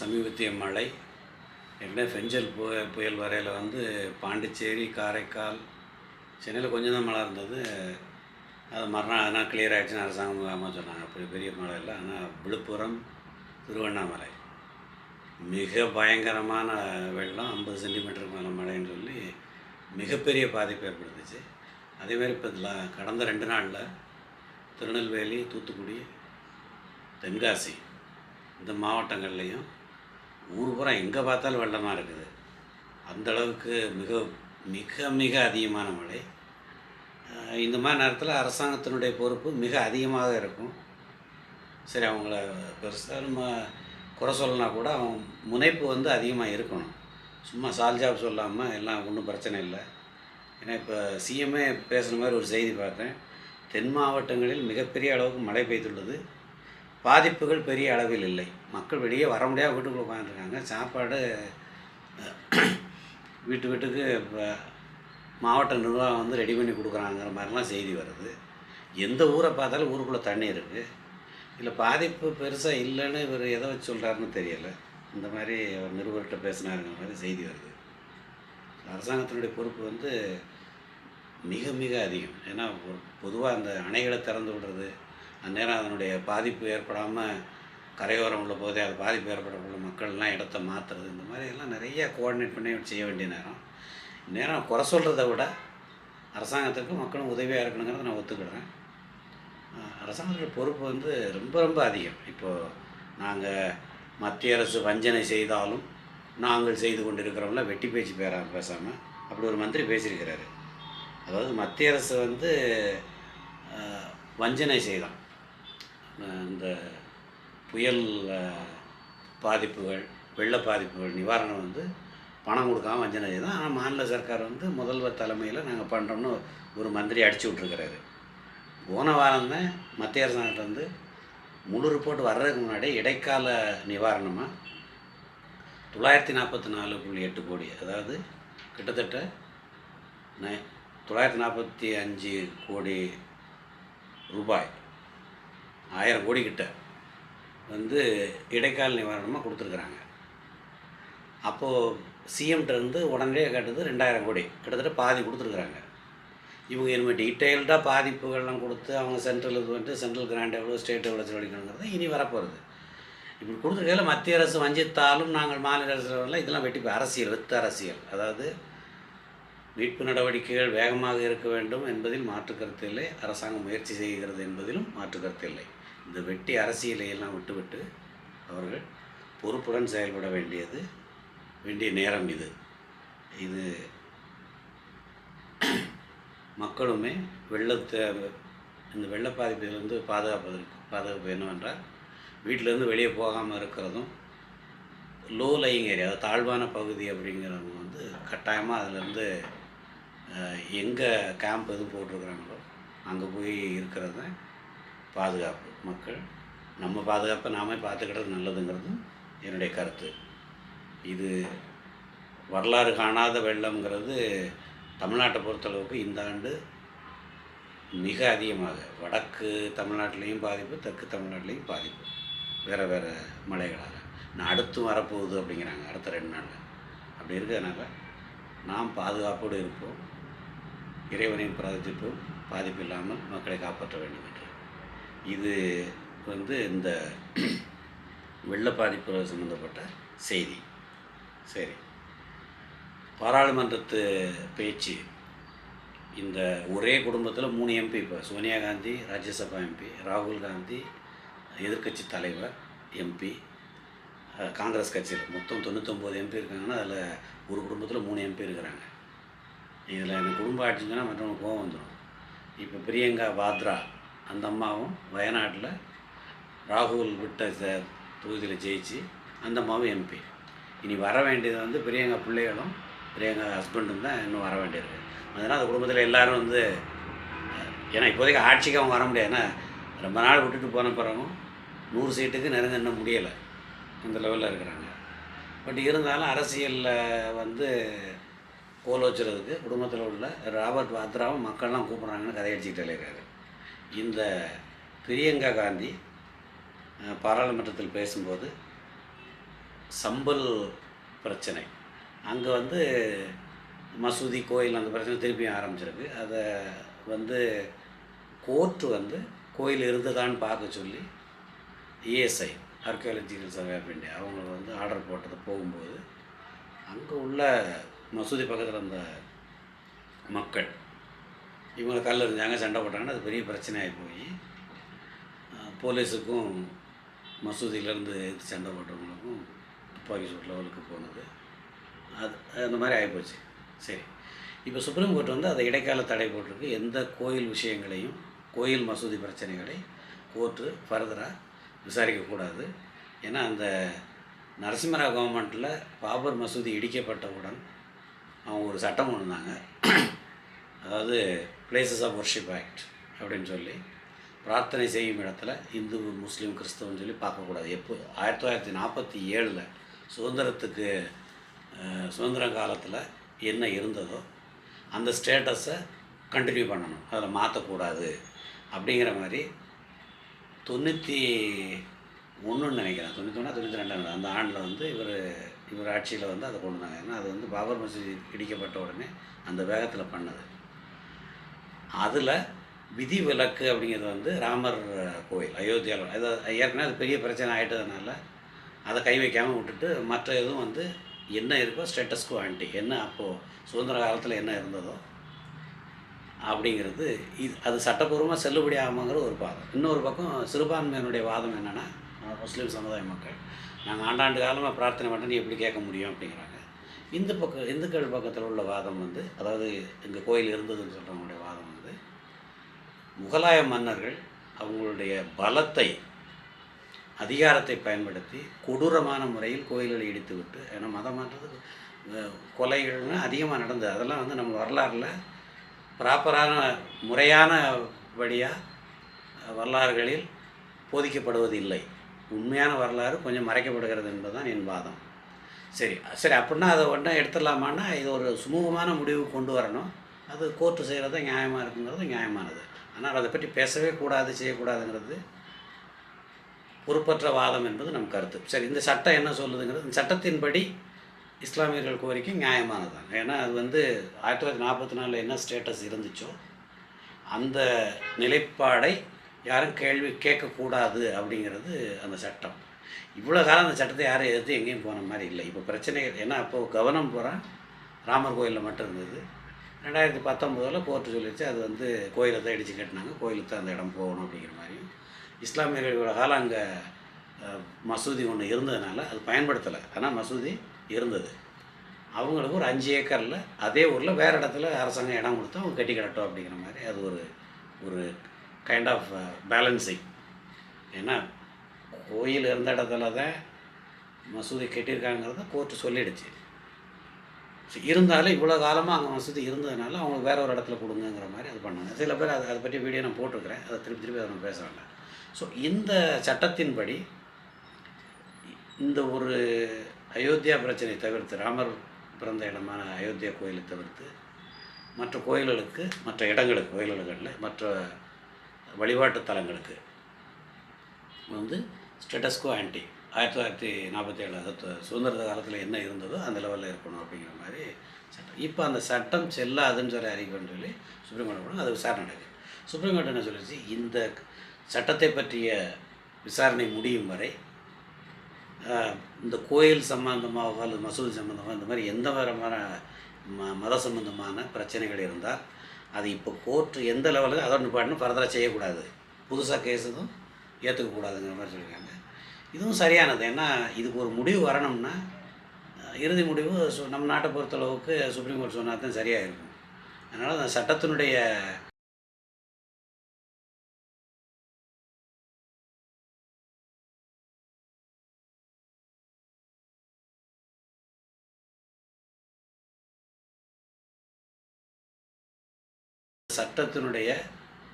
சமீபத்திய மழை. என்ன ஃபெஞ்சல் புயல் புயல் வரையில் வந்து பாண்டிச்சேரி காரைக்கால் சென்னையில் கொஞ்சம் தான் மழை இருந்தது. அது மறுநாள் அதனால் கிளியர் ஆகிடுச்சுன்னு அரசாங்கம் ஆமாம் சொன்னாங்க. அப்படி பெரிய மழை இல்லை. ஆனால் விழுப்புரம் திருவண்ணாமலை. மிக பயங்கரமான வெள்ளம் ஐம்பது சென்டிமீட்டருக்கு மேலே மழைன்னு சொல்லி மிகப்பெரிய பாதிப்பு ஏற்படுத்துச்சு. அதேமாதிரி இப்போ இதில் கடந்த ரெண்டு நாளில் திருநெல்வேலி தூத்துக்குடி தென்காசி இந்த மாவட்டங்கள்லேயும் ஊர் பூரா எங்கே பார்த்தாலும் வெள்ளமாக இருக்குது. அந்த அளவுக்கு மிக மிக மிக அதிகமான மழை. இந்த மாதிரி நேரத்தில் அரசாங்கத்தினுடைய பொறுப்பு மிக அதிகமாக இருக்கும். சரி அவங்கள பெருசாக நம்ம குறை சொல்லனா கூட அவன் முனைப்பு வந்து அதிகமாக இருக்கணும். சும்மா சால்ஜாப் சொல்லாமல் எல்லாம் ஒன்றும் பிரச்சனை இல்லை. ஏன்னா இப்போ சிஎம்ஏ பேசுகிற மாதிரி ஒரு செய்தி பார்த்தேன். தென் மாவட்டங்களில் மிகப்பெரிய அளவுக்கு மழை பெய்துள்ளது. பாதிப்புகள் பெரிய அளவில் இல்லை. மக்கள் வெளியே வர முடியாத வீட்டுக்குள்ளே உட்காந்துருக்காங்க சாப்பாடு வீட்டு வீட்டுக்கு இப்போ மாவட்ட நிர்வாகம் வந்து ரெடி பண்ணி கொடுக்குறாங்கிற மாதிரிலாம் செய்தி வருது. எந்த ஊரை பார்த்தாலும் ஊருக்குள்ளே தண்ணி இருக்குது இல்லை பாதிப்பு பெருசாக இல்லைன்னு இவர் எதை வச்சு சொல்கிறாருன்னு தெரியலை. இந்த மாதிரி அவர் நிருபர்கிட்ட பேசினாருங்கிற மாதிரி செய்தி வருது. அரசாங்கத்தினுடைய பொறுப்பு வந்து மிக மிக அதிகம். ஏன்னா பொதுவாக அந்த அணைகளை திறந்து விடுறது அந்நேரம் அதனுடைய பாதிப்பு ஏற்படாமல் கரையோரம் உள்ள போதே அது பாதிப்பு ஏற்படக்கூடிய மக்கள்லாம் இடத்த மாற்றுறது இந்த மாதிரி எல்லாம் நிறைய கோஆர்டினேட் பண்ணி செய்ய வேண்டிய நேரம். நேரம் குறை சொல்கிறத விட அரசாங்கத்துக்கு மக்களும் உதவியாக இருக்கணுங்கிறத நான் ஒத்துக்கிடுறேன் அரசாங்கத்தோட பொறுப்பு வந்து ரொம்ப ரொம்ப அதிகம். இப்போது நாங்கள் மத்திய அரசு வஞ்சனை செய்தாலும் நாங்கள் செய்து கொண்டிருக்கிறோம்ல வெட்டி பேச்சு பேரா பேசாமல் அப்படி ஒரு மந்திரி பேசியிருக்கிறாரு. அதாவது மத்திய அரசு வந்து வஞ்சனை செய்தான். இந்த புயல் பாதிப்புகள் வெள்ள பாதிப்புகள் நிவாரணம் வந்து பணம் கொடுக்காம வஞ்சனை செய்தான் ஆனால் மாநில சர்க்கார் வந்து முதல்வர் தலைமையில் நாங்கள் பண்ணுறோம்னு ஒரு மந்திரி அடிச்சு விட்ருக்கிறாரு போன வாரம் தான் மத்திய அரசாங்கத்திலேருந்து வந்து முழு ரிப்போர்ட் வர்றதுக்கு முன்னாடி இடைக்கால நிவாரணமாக தொள்ளாயிரத்தி நாற்பத்தி நாலு புள்ளி எட்டு கோடி. அதாவது கிட்டத்தட்ட ந தொள்ளாயிரத்தி நாற்பத்தி அஞ்சு கோடி ரூபாய். ஆயிரம் கோடி கிட்ட வந்து இடைக்கால நிவாரணமாக கொடுத்துருக்குறாங்க. அப்போது சிஎம்கிட்ட இருந்து உடனே கேட்டது ரெண்டாயிரம் கோடி. கிட்டத்தட்ட பாதி கொடுத்துருக்குறாங்க. இவங்க இனிமேல் டீட்டெயில்டாக பாதிப்புகள்லாம் கொடுத்து அவங்க சென்ட்ரலுக்கு வந்துட்டு சென்ட்ரல் கிராண்ட் எவ்வளோ ஸ்டேட் எவ்வளோ செலவழிக்கணுங்கிறது இனி வரப்போகிறது இப்படி கொடுத்துருக்கையில் மத்திய அரசு வஞ்சித்தாலும் நாங்கள் மாநில அரசு இதெல்லாம் வெட்டி அரசியல் வித்து அரசியல். அதாவது மீட்பு நடவடிக்கைகள் வேகமாக இருக்க வேண்டும் என்பதில் மாற்று கருத்து இல்லை அரசாங்கம் முயற்சி செய்கிறது என்பதிலும் மாற்று கருத்து இல்லை. இந்த வெட்டி அரசியலையெல்லாம் விட்டுவிட்டு அவர்கள் பொறுப்புடன் செயல்பட வேண்டியது வேண்டிய நேரம் இது. இது மக்களுமே வெள்ளத்தை இந்த வெள்ள பாதிப்பிலிருந்து பாதுகாப்பதற்கு பாதுகாப்பு என்னவென்றால் வீட்டிலேருந்து வெளியே போகாமல் இருக்கிறதும் லோ லையிங் ஏரியா அதாவது தாழ்வான பகுதி அப்படிங்கிறவங்க வந்து கட்டாயமாக அதிலேருந்து எங்கே கேம்ப் எதுவும் போட்டிருக்கிறாங்களோ அங்கே போய் இருக்கிறது தான் பாதுகாப்பு. மக்கள் நம்ம பாதுகாப்பை நாமே பார்த்துக்கிட்டது நல்லதுங்கிறதும் என்னுடைய கருத்து. இது வரலாறு காணாத வெள்ளம்ங்கிறது தமிழ்நாட்டை பொறுத்தளவுக்கு இந்த ஆண்டு மிக அதிகமாக. வடக்கு தமிழ்நாட்டிலையும் பாதிப்பு தெற்கு தமிழ்நாட்டிலையும் பாதிப்பு. வேறு வேறு மலைகளால். நான் அடுத்து வரப்போகுது அப்படிங்கிறாங்க அடுத்த ரெண்டு நாளில். அப்படி இருக்கிறதுனால நாம் பாதுகாப்போடு இருப்போம். இறைவனின் பிரார்த்திப்பு பாதிப்பு இல்லாமல் மக்களை காப்பாற்ற வேண்டும். இது வந்து இந்த வெள்ள பாதிப்பு சம்மந்தப்பட்ட செய்தி. சரி. பாராளுமன்றத்து பேச்சு இந்த ஒரே குடும்பத்தில் மூணு எம்பி இப்போ சோனியா காந்தி ராஜ்யசபா எம்பி ராகுல் காந்தி எதிர்க்கட்சி தலைவர் எம்பி காங்கிரஸ் கட்சியில் மொத்தம் தொண்ணூத்தொம்பது எம்பி இருக்காங்கன்னா அதில் ஒரு குடும்பத்தில் மூணு எம்பி இருக்கிறாங்க. இதில் எனக்கு குடும்பம் ஆட்சிங்கன்னா மற்றவங்க கோவம் வந்துடும் இப்போ பிரியங்கா வாத்ரா அந்த அம்மாவும் வயநாட்டில் ராகுல் விட்ட தொகுதியில் ஜெயிச்சு அந்த அம்மாவும் எம்பி இனி வர வேண்டியது வந்து பிரியங்கா பிள்ளைகளும் பிரியங்கா ஹஸ்பண்டும் தான் இன்னும் வர வேண்டியிருக்கு. அதனால் அந்த குடும்பத்தில் எல்லோரும் வந்து ஏன்னா இப்போதைக்கு ஆட்சிக்கு அவங்க வர முடியாது. ஏன்னா ரொம்ப நாள் விட்டுட்டு போன பிறகும் நூறு சீட்டுக்கு நெருங்க இன்னும் முடியலை. அந்த லெவலில் இருக்கிறாங்க. பட் இருந்தாலும் அரசியலில் வந்து கோல் வச்சுறதுக்கு குடும்பத்தில் உள்ள ராபர்ட் வாத்ராவும் மக்கள்லாம் கூப்பிட்றாங்கன்னு கதையடிச்சிக்கிட்டே இருக்காரு. இந்த பிரியங்கா காந்தி பாராளுமன்றத்தில் பேசும்போது சம்பல் பிரச்சனை. அங்கே வந்து மசூதி கோயில் அந்த பிரச்சனை திருப்பியும் ஆரம்பிச்சிருக்கு. அதை வந்து கோர்ட்டு வந்து கோயில் இருந்ததான்னு பார்க்க சொல்லி ASI archaeological survey of India அவங்க வந்து ஆர்டர் போட்டது போகும்போது அங்கே உள்ள மசூதி பக்கத்தில் அந்த மக்கள் இவங்க கல் இருந்தாங்க சண்டை போட்டாங்கன்னா அது பெரிய பிரச்சனையாகி போய் போலீஸுக்கும் மசூதியிலேருந்து எடுத்து சண்டை போட்டவங்களுக்கும் துப்பாக்கி சூட் லெவலுக்கு போனது. அது அந்த மாதிரி ஆகிப்போச்சு. சரி. இப்போ சுப்ரீம் கோர்ட் வந்து அதை இடைக்கால தடை போட்டிருக்கு. எந்த கோயில் விஷயங்களையும் கோயில் மசூதி பிரச்சனைகளை கோர்ட்டு ஃபர்தராக விசாரிக்கக்கூடாது. ஏன்னா அந்த நரசிம்மராவ் கவர்மெண்ட்டில் பாபர் மசூதி இடிக்கப்பட்டவுடன் அவங்க ஒரு சட்டம் கொண்டு வந்தாங்க அதாவது பிளேசஸ் ஆஃப் ஒர்ஷிப் ஆக்ட் அப்படின்னு சொல்லி பிரார்த்தனை செய்யும் இடத்துல இந்து முஸ்லீம் கிறிஸ்தவன் சொல்லி பார்க்கக்கூடாது. எப்போ ஆயிரத்தி தொள்ளாயிரத்தி நாற்பத்தி ஏழில் சுதந்திரத்துக்கு சுதந்திரம் சுதந்திர காலத்தில் என்ன இருந்ததோ அந்த ஸ்டேட்டஸை கண்டினியூ பண்ணணும். அதில் மாற்றக்கூடாது அப்படிங்கிற மாதிரி தொண்ணூற்றி ஒன்றுன்னு நினைக்கிறேன். தொண்ணூற்றி ஒன்றா தொண்ணூற்றி ரெண்டாம் அந்த ஆண்டில் வந்து இவர் இவர் ஆட்சியில் வந்து அதை கொண்டு வந்தாங்க ஏன்னா அது வந்து பாபர் மசூதி இடிக்கப்பட்ட உடனே அந்த வேகத்தில் பண்ணது. அதில் விதி விலக்கு அப்படிங்கிறது வந்து ராமர் கோயில் அயோத்தியாவில் அது ஏற்கனவே அது பெரிய பிரச்சனை ஆகிட்டதுனால அதை கை வைக்காமல் விட்டுட்டு மற்ற இதுவும் வந்து என்ன இருக்கோ ஸ்டேட்டஸ்கோ ஆண்டி என்ன அப்போது சுதந்திர காலத்தில் என்ன இருந்ததோ அப்படிங்கிறது இது அது சட்டப்பூர்வமாக செல்லுபடி ஆகாமங்கிற ஒரு பாதம். இன்னொரு பக்கம் சிறுபான்மையினுடைய வாதம் என்னென்னா முஸ்லீம் சமுதாய மக்கள் நாங்கள் ஆண்டாண்டு காலமாக பிரார்த்தனை பண்ண நீ எப்படி கேட்க முடியும் அப்படிங்கிறாங்க. இந்து பக்கம் இந்துக்கள் பக்கத்தில் உள்ள வாதம் வந்து அதாவது எங்கள் கோயில் இருந்ததுன்னு சொல்கிறவங்களுடைய வாதம் முகலாய மன்னர்கள் அவங்களுடைய பலத்தை அதிகாரத்தை பயன்படுத்தி கொடூரமான முறையில் கோயில்களை இடித்து விட்டு ஏன்னா மதமானது கொலைகள்னு அதிகமாக நடந்தது. அதெல்லாம் வந்து நம்ம வரலாறில் ப்ராப்பரான முறையான வழியாக வரலாறுகளில் போதிக்கப்படுவது இல்லை உண்மையான வரலாறு கொஞ்சம் மறைக்கப்படுகிறது என்பதுதான் என் வாதம். சரி சரி அப்படின்னா அதை உடனே எடுத்துடலாமான்னா இது ஒரு சுமூகமான முடிவு கொண்டு வரணும். அது கோர்ட்டு செய்கிறது நியாயமாக இருக்குங்கிறது நியாயமானது. ஆனால் அதை பற்றி பேசவே கூடாது செய்யக்கூடாதுங்கிறது பொறுப்பற்ற வாதம் என்பது நம் கருத்து. சரி இந்த சட்டம் என்ன சொல்லுதுங்கிறது இந்த சட்டத்தின்படி இஸ்லாமியர்கள் கோரிக்கை நியாயமானது தான் ஏன்னா அது வந்து ஆயிரத்தி தொள்ளாயிரத்தி நாற்பத்தி நாலில் என்ன ஸ்டேட்டஸ் இருந்துச்சோ அந்த நிலைப்பாடை யாரும் கேள்வி கேட்கக்கூடாது அப்படிங்கிறது அந்த சட்டம். இவ்வளோ காலம் அந்த சட்டத்தை யாரும் எதிர்த்து எங்கேயும் போன மாதிரி இல்லை. இப்போ பிரச்சனை ஏன்னா அப்போது கவனம் போகிறான் ராமர் கோயிலில் மட்டும் இருந்தது. ரெண்டாயிரத்தி பத்தொம்போதில் கோர்ட்டு சொல்லிடுச்சு அது வந்து கோயிலை தான் இடித்து கட்டினாங்க. கோயிலுக்கு தான் அந்த இடம் போகணும் அப்படிங்கிற மாதிரியும் இஸ்லாமியர்களோட காலம் அங்கே மசூதி ஒன்று இருந்ததுனால அது பயன்படுத்தலை. ஆனால் மசூதி இருந்தது. அவங்களுக்கு ஒரு அஞ்சு ஏக்கரில் அதே ஊரில் வேறு இடத்துல அரசாங்கம் இடம் கொடுத்தா அவங்க கட்டி கட்டட்டும் அப்படிங்கிற மாதிரி அது ஒரு ஒரு கைண்ட் ஆஃப் பேலன்சிங் ஏன்னா கோயில் இருந்த இடத்துல தான் மசூதி கட்டியிருக்காங்கிறத கோர்ட்டு சொல்லிடுச்சு. இருந்தாலும் இவ்வளோ காலமாக அங்கே வசதி இருந்ததுனால அவங்களுக்கு வேற ஒரு இடத்துல கொடுங்கங்கிற மாதிரி அது பண்ணாங்க. சில பேர் அதை அதை பற்றி வீடியோ நான் போட்டிருக்கிறேன். அதை திருப்பி திருப்பி அதை நம்ம பேச வேண்டாம். ஸோ இந்த சட்டத்தின்படி இந்த ஒரு அயோத்தியா பிரச்சனை தவிர்த்து ராமர் பிறந்த இடமான அயோத்தியா கோயிலை தவிர்த்து மற்ற கோயில்களுக்கு மற்ற இடங்களுக்கு கோயில்களில் மற்ற வழிபாட்டு தலங்களுக்கு வந்து ஸ்டேட்டஸ்கோ ஆன்டி ஆயிரத்தி தொள்ளாயிரத்தி நாற்பத்தி ஏழு அதாவது சுதந்திர காலத்தில் என்ன இருந்ததோ அந்த லெவலில் இருக்கணும் அப்படிங்கிற மாதிரி சட்டம். இப்போ அந்த சட்டம் செல்லாதுன்னு சொல்லி அறிவிக்கணும்னு சொல்லி சுப்ரீம் கோர்ட் போனால் அது விசாரணை நடக்குது. சுப்ரீம் கோர்ட் என்ன சொல்லிச்சு? இந்த சட்டத்தை பற்றிய விசாரணை முடியும் வரை இந்த கோயில் சம்பந்தமாக அல்லது மசூதி சம்பந்தமாக இந்த மாதிரி எந்த விதமான ம மத சம்பந்தமான பிரச்சனைகள் இருந்தால் அது இப்போ கோர்ட்டு எந்த லெவலுக்கு அதோட நிப்பாட்டணும் ஃபர்தராக செய்யக்கூடாது. புதுசாக கேஸ் எதுவும் ஏற்றுக்கக்கூடாதுங்கிற மாதிரி சொல்லியிருக்காங்க. இதுவும் சரியானது. ஏன்னா இதுக்கு ஒரு முடிவு வரணும்னா இறுதி முடிவு சு- நம்ம நாட்டை பொறுத்தளவுக்கு சுப்ரீம் கோர்ட் சொன்னால் தான் சரியாக இருக்கும் அதனால் அந்த சட்டத்தினுடைய சட்டத்தினுடைய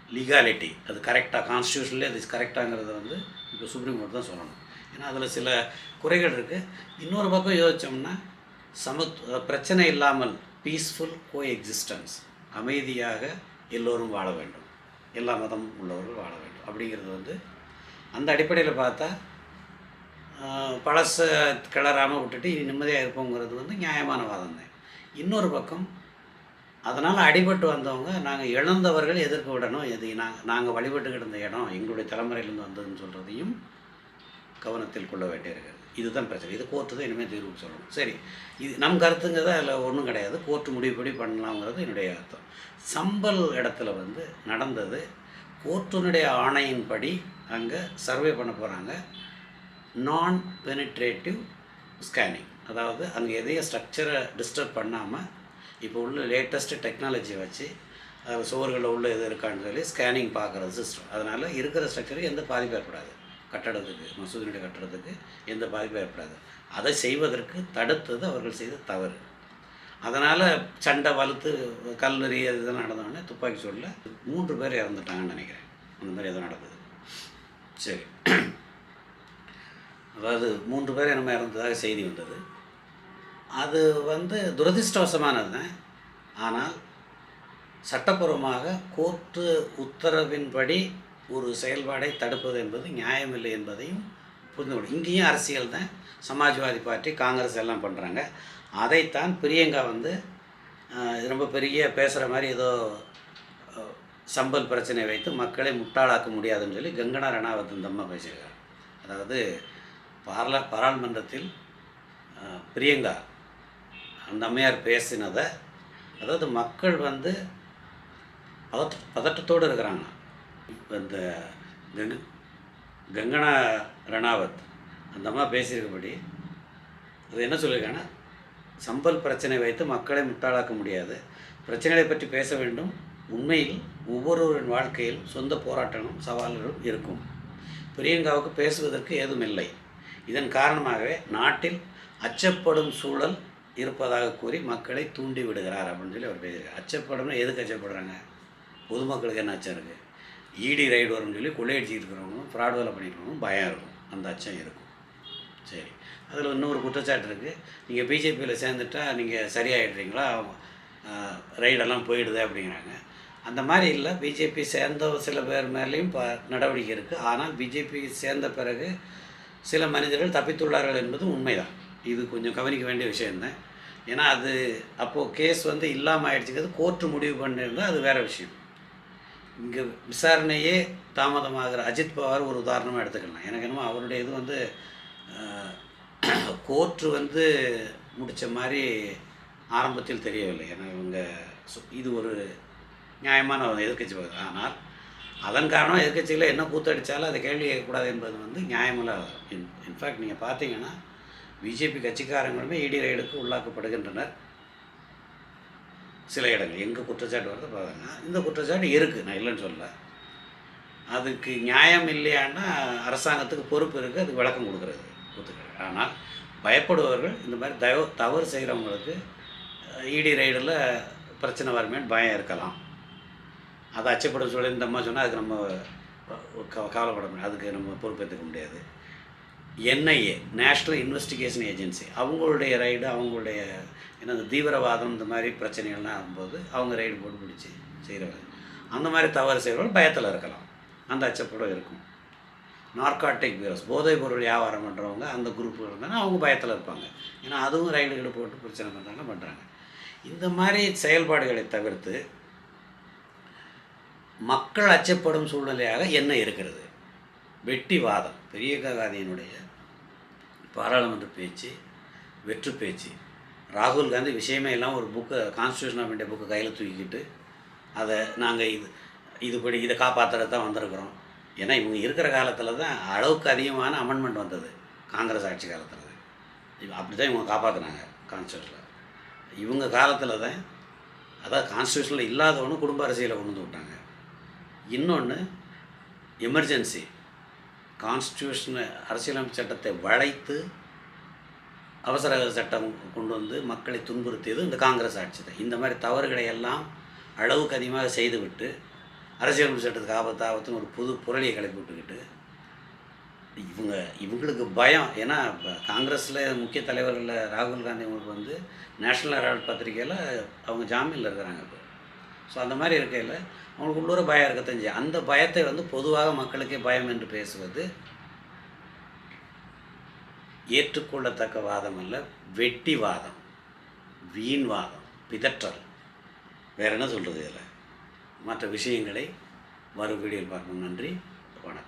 லீகாலிட்டி அது கரெக்டாக கான்ஸ்டியூஷன்லேயே அது கரெக்டாங்கிறத வந்து இப்போ சுப்ரீம் கோர்ட் தான் சொல்லணும். ஏன்னா அதில் சில குறைகள் இருக்குது இன்னொரு பக்கம் யோசித்தோம்னா சமத் பிரச்சனை இல்லாமல் பீஸ்ஃபுல் கோ எக்ஸிஸ்டன்ஸ் அமைதியாக எல்லோரும் வாழ வேண்டும். எல்லா மதம் உள்ளவர்கள் வாழ வேண்டும். அப்படிங்கிறது வந்து அந்த அடிப்படையில் பார்த்தா பழச கிளறாமல் விட்டுட்டு இனி நிம்மதியாக இருப்போங்கிறது வந்து நியாயமான வாதம் தான். இன்னொரு பக்கம் அதனால் அடிபட்டு வந்தவங்க நாங்கள் இழந்தவர்கள் எதிர்க்க விடணும். எது நாங்கள் நாங்கள் வழிபட்டுக்கிட்டு இருந்த இடம் எங்களுடைய தலைமுறையிலேருந்து வந்ததுன்னு சொல்கிறதையும் கவனத்தில் கொள்ள வேண்டியிருக்கிறது இதுதான் பிரச்சனை. இது கோர்ட்டு தான் இனிமேல் தீர்வு சொல்லணும். சரி. இது நம் கருத்துங்கிறது அதில் ஒன்றும் கிடையாது. கோர்ட்டு முடிவுபடி பண்ணலாங்கிறது என்னுடைய அர்த்தம். சம்பல் இடத்துல வந்து நடந்தது. கோர்ட்டினுடைய ஆணையின்படி அங்கே சர்வே பண்ண போகிறாங்க நான் பெனிட்ரேட்டிவ் ஸ்கேனிங் அதாவது அங்கே எதையும் ஸ்ட்ரக்சரை டிஸ்டர்ப் பண்ணாமல் இப்போ உள்ள லேட்டஸ்ட்டு டெக்னாலஜி வச்சு அதில் சுவர்களில் உள்ள எது இருக்கான்னு சொல்லி ஸ்கேனிங் பார்க்குறது சிஸ்டம் அதனால் இருக்கிற ஸ்ட்ரக்சருக்கு எந்த பாதிப்பு ஏற்படாது கட்டடத்துக்கு மசூதியுடைய கட்டடத்துக்கு எந்த பாதிப்பும் ஏற்படாது. அதை செய்வதற்கு தடுத்தது அவர்கள் செய்த தவறு. அதனால் சண்டை வலுத்து கல்லறி அது இதெல்லாம் நடந்தோடனே துப்பாக்கி சூடில் மூன்று பேர் இறந்துட்டாங்கன்னு நினைக்கிறேன். அந்த மாதிரி எதுவும் நடந்தது. சரி. அதாவது மூன்று பேர் என்னமோ இறந்ததாக செய்தி வந்தது. அது வந்து துரதிர்ஷ்டவசமானது தான் ஆனால் சட்டப்பூர்வமாக கோர்ட்டு உத்தரவின்படி ஒரு செயல்பாடை தடுப்பது என்பது நியாயமில்லை என்பதையும் புரிந்து கொள்ளும் இங்கேயும் அரசியல் தான். சமாஜ்வாதி பார்ட்டி காங்கிரஸ் எல்லாம் பண்ணுறாங்க அதைத்தான் பிரியங்கா வந்து ரொம்ப பெரிய பேசுகிற மாதிரி ஏதோ சம்பல் பிரச்சனை வைத்து மக்களை முட்டாளாக்க முடியாதுன்னு சொல்லி கங்கனா ரணாவத் இந்த அம்மா பேசியிருக்காங்க அதாவது பார்ல பாராளுமன்றத்தில் பிரியங்கா அந்த அம்மையார் பேசினதை அதாவது மக்கள் வந்து பதட்ட பதட்டத்தோடு இருக்கிறாங்க. இப்போ இந்த கங்க கங்கனா ரணாவத் அந்த அம்மா பேசியிருக்கபடி அது என்ன சொல்லியிருக்காங்கன்னா சம்பல் பிரச்சனை வைத்து மக்களை முட்டாளாக்க முடியாது. பிரச்சனைகளை பற்றி பேச வேண்டும். உண்மையில் ஒவ்வொருவரின் வாழ்க்கையில் சொந்த போராட்டங்களும் சவால்களும் இருக்கும். பிரியங்காவுக்கு பேசுவதற்கு ஏதும் இல்லை இதன் காரணமாகவே நாட்டில் அச்சப்படும் சூழல் இருப்பதாக கூறி மக்களை தூண்டி விடுகிறார் அப்படின்னு சொல்லி அவர் பேசியிருக்கார். அச்சப்படும்னா எதுக்கு அச்சப்படுறாங்க? பொதுமக்களுக்கு என்ன அச்சம் இருக்குது இடி ரைடு வரும்னு சொல்லி கொள்ளையடிச்சிட்டு இருக்கிறவங்களும் ஃப்ராட் வேலை பண்ணிக்கிறவங்களும் பயம் இருக்கும். அந்த அச்சம் இருக்கும். சரி. அதில் இன்னொரு குற்றச்சாட்டு இருக்குது நீங்கள் பிஜேபியில் சேர்ந்துட்டா நீங்கள் சரியாயிடுறீங்களா? ரைடெல்லாம் போயிடுது அப்படிங்கிறாங்க. அந்த மாதிரி இல்லை. பிஜேபி சேர்ந்த சில பேர் மேலேயும் ப நடவடிக்கை இருக்குது ஆனால் பிஜேபி சேர்ந்த பிறகு சில மனிதர்கள் தப்பித்துள்ளார்கள் என்பது உண்மைதான். இது கொஞ்சம் கவனிக்க வேண்டிய விஷயம்தான். ஏன்னா அது அப்போது கேஸ் வந்து இல்லாமல் ஆயிடுச்சுங்கிறது கோர்ட்டு முடிவு பண்ணியிருந்தால் அது வேறு விஷயம். இங்கே விசாரணையே தாமதமாகிற அஜித் பவார் ஒரு உதாரணமாக எடுத்துக்கலாம். எனக்கு என்னமோ அவருடைய இது வந்து கோர்ட்டு வந்து முடித்த மாதிரி ஆரம்பத்தில் தெரியவில்லை. ஏன்னா இவங்க இது ஒரு நியாயமான ஒரு எதிர்க்கட்சி பகுதி ஆனால் அதன் காரணம் எதிர்க்கட்சிகளை என்ன கூத்தடித்தாலும் அதை கேள்வி கேட்கக்கூடாது என்பது வந்து நியாயமில்லாத இன் இன்ஃபேக்ட் நீங்கள் பார்த்தீங்கன்னா பிஜேபி கட்சிக்காரங்களுமே இடி ரைடுக்கு உள்ளாக்கப்படுகின்றனர். சில இடங்கள். எங்கே குற்றச்சாட்டு வருது? பாருங்க இந்த குற்றச்சாட்டு இருக்குது நான் இல்லைன்னு சொல்லல. அதுக்கு நியாயம் இல்லையான்னா அரசாங்கத்துக்கு பொறுப்பு இருக்குது அதுக்கு விளக்கம் கொடுக்குறது. ஒத்துக்கிறது ஆனால் பயப்படுபவர்கள் இந்த மாதிரி தயவு தவறு செய்கிறவங்களுக்கு இடி ரைடில் பிரச்சனை வருமேன்னு பயம் இருக்கலாம். அதை அச்சப்படும் சொல்லி இந்த அம்மா சொன்னால் அதுக்கு நம்ம கவலைப்பட முடியாது. அதுக்கு நம்ம பொறுப்பேற்றுக்க முடியாது. என்ஐஏ நேஷ்னல் இன்வெஸ்டிகேஷன் ஏஜென்சி அவங்களுடைய ரைடு அவங்களுடைய என்ன தீவிரவாதம் இந்த மாதிரி பிரச்சனைகள்லாம் ஆகும்போது அவங்க ரைடு போட்டு பிடிச்சி செய்கிறவங்க அந்த மாதிரி தவறு செய்கிறவங்க பயத்தில் இருக்கலாம். அந்த அச்சப்படம் இருக்கும். நார்காட்டிக் பியூரோஸ் போதைப் பொருள் வியாபாரம் பண்ணுறவங்க அந்த குரூப் இருந்தாங்கன்னா அவங்க பயத்தில் இருப்பாங்க. ஏன்னா அதுவும் ரைடுகளை போட்டு பிரச்சனை பண்ணுறாங்க பண்ணுறாங்க இந்த மாதிரி செயல்பாடுகளை தவிர்த்து மக்கள் அச்சப்படும் சூழ்நிலையாக என்ன இருக்கிறது. வெட்டி வாதம் பெரிய காந்தியினுடைய பாராளுமன்ற பேச்சு வெற்று பேச்சு. ராகுல் காந்தி விஷயமே எல்லாம் ஒரு புக்கை கான்ஸ்டியூஷன் ஆஃப் இந்தியா புக்கை கையில் தூக்கிக்கிட்டு அதை நாங்கள் இது இதுபடி இதை காப்பாற்றுறது தான் வந்திருக்கிறோம். ஏன்னா இவங்க இருக்கிற காலத்தில் தான் அளவுக்கு அதிகமான அமெண்ட்மெண்ட் வந்தது காங்கிரஸ் ஆட்சி காலத்தில் தான் அப்படி தான் இவங்க காப்பாற்றினாங்க கான்ஸ்டியூஷனில் இவங்க காலத்தில் தான் அதாவது கான்ஸ்டியூஷனில் இல்லாதவனும் குடும்ப அரசியலை கொண்டு வந்து விட்டாங்க. இன்னொன்று எமர்ஜென்சி கான்ஸ்டியூஷன் அரசியலமைப்பு சட்டத்தை வளைத்து அவசர சட்டம் கொண்டு வந்து மக்களை துன்புறுத்தியது இந்த காங்கிரஸ் ஆட்சி தான். இந்த மாதிரி தவறுகளை எல்லாம் அளவுக்கு அதிகமாக செய்துவிட்டு அரசியலமைப்பு சட்டத்துக்கு ஆபத்து ஆபத்துன்னு ஒரு புது புரளியை கிளப்பி விட்டுக்கிட்டு இவங்க இவங்களுக்கு பயம். ஏன்னா இப்போ காங்கிரஸில் முக்கிய தலைவர்களில் ராகுல் காந்தி அவங்களுக்கு வந்து நேஷ்னல் ஹெரால்ட் பத்திரிகையில் அவங்க ஜாமீனில் இருக்கிறாங்க இப்போ. ஸோ அந்த மாதிரி இருக்கையில் அவங்களுக்கு உள்ளூர பயம் இருக்கத்தான் செய்யும் அந்த பயத்தை வந்து பொதுவாக மக்களுக்கே பயம் என்று பேசுவது ஏற்றுக்கொள்ளத்தக்க வாதம் அல்ல வெட்டி வாதம் வீண் வாதம் பிதற்றல். வேற என்ன சொல்கிறது இதில்? மற்ற விஷயங்களை வரும் வீடியோவில் பார்க்கணும் நன்றி.